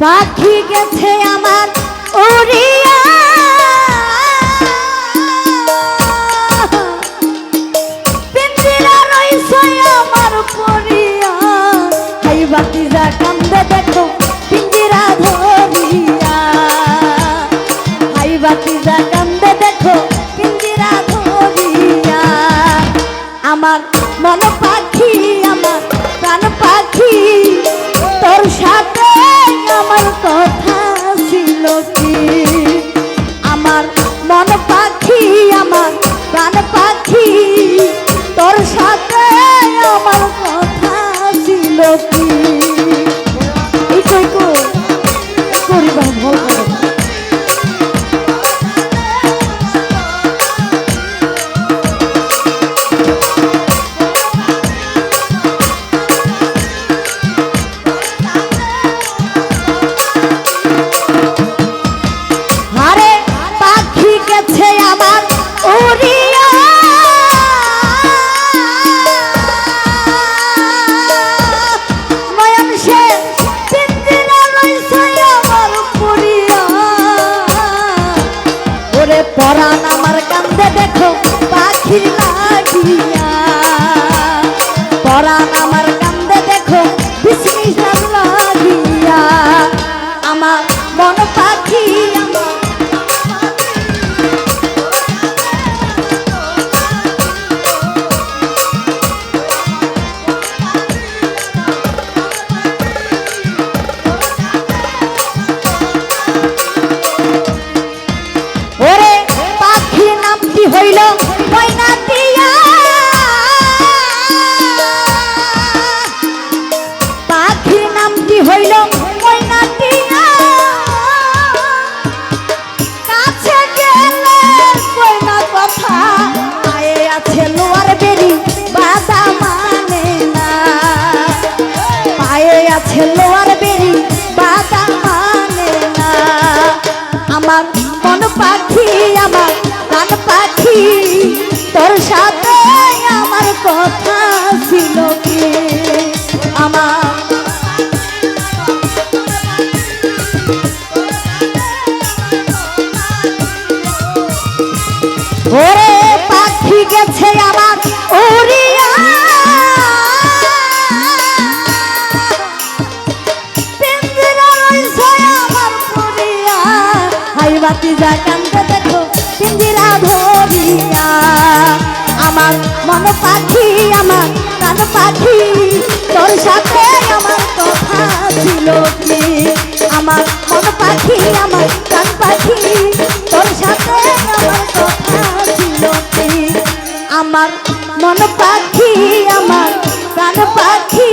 পাখি গেছে আমার উড়িয়া পিঞ্জিরা রইছে আমার পরিয়া হাই বাতি কান্দে দেখো পিঞ্জিরা ধরিয়া। হাই বাতি যা কান্দে দেখো পিঞ্জিরা ধরিয়া। আমার মন পাখি, আমার প্রাণ পাখি। সাথে আমার কথা পরাণ আমার কান্দে দেখো পাখি লাগিয়া। পরাণ আমার পায়ে আছে বেরি বাদা মানে না। আমার মন পাখি, আমার কান পাখি, তোর সাথে আমার কথা ছিল কি? আমার ওরে বাতি যা দেখো ধরিয়া আমার মন পাখি, আমার কান পাখি, তোর সাথে আমার কথা ছিল কি? আমার মন পাখি, আমার কান পাখি, তোর সাথে আমার কথা ছিল কি? আমার মন পাখি, আমার প্রাণ পাখি